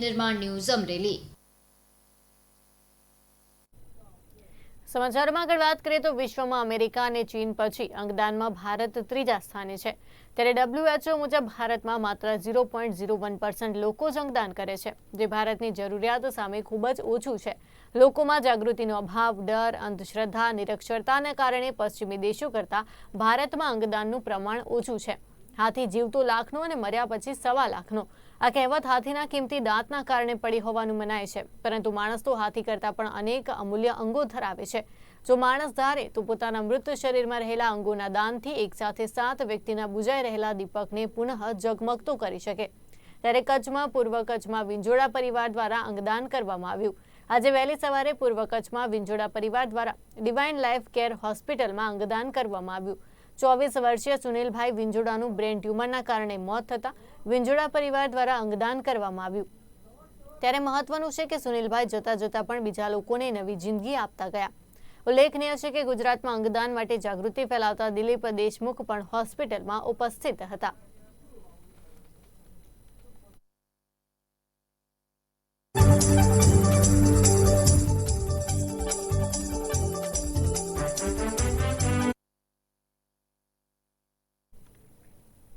નિર્માણ ન્યૂઝ અમરેલી. સમાચારમાં આગળ વાત કરીએ તો વિશ્વમાં અમેરિકા અને ચીન પછી અંગદાનમાં ભારત ત્રીજા સ્થાને છે. ત્યારે ડબ્લ્યુએચઓ મુજબ ભારતમાં માત્ર zero point zero one percent લોકો જ અંગદાન કરે છે, જે ભારતની જરૂરિયાત સામે ખૂબ જ ઓછું છે. લોકોમાં જાગૃતિનો અભાવ, ડર, અંધશ્રદ્ધા, નિરક્ષરતાને કારણે પશ્ચિમી દેશો કરતાં ભારતમાં અંગદાનનું પ્રમાણ ઓછું છે. હાથી જીવતો લાખનો અને મર્યા પછી સવા લાખનો. આ કહેવત હાથીના કિંમતી દાંતના કારણે પડી હોવાનું મનાય છે. પરંતુ માણસ તો હાથી કરતાં પણ અનેક અમૂલ્ય અંગો ધરાવે છે. જો માણસ ધારે, તો પોતાના મૃત શરીરમાં રહેલા અંગોના દાનથી એકસાથે સાત વ્યક્તિના બુજાઈ રહેલા દીપકને પુનઃ જગમગતો કરી શકે. ત્યારે કચ્છમાં, પૂર્વ કચ્છમાં વિંજોડા પરિવાર દ્વારા અંગદાન કરવામાં આવ્યું. આજે વહેલી સવારે પૂર્વ કચ્છમાં વિંજોડા પરિવાર દ્વારા ડિવાઇન લાઈફ કેર હોસ્પિટલમાં અંગદાન કરવામાં આવ્યું. ચોવીસ વર્ષીય સુનિલભાઈ વિંજોડાનું બ્રેન ટ્યુમરના કારણે મોત થતાં વિંજોડા પરિવાર દ્વારા અંગદાન કરવામાં આવ્યું. ત્યારે મહત્વનું છે કે સુનિલભાઈ જતા જતા પણ બીજા લોકોને નવી જિંદગી આપતા ગયા. ઉલ્લેખનીય છે કે ગુજરાતમાં અંગદાન માટે જાગૃતિ ફેલાવતા દિલીપ દેશમુખ પણ હોસ્પિટલમાં ઉપસ્થિત હતા.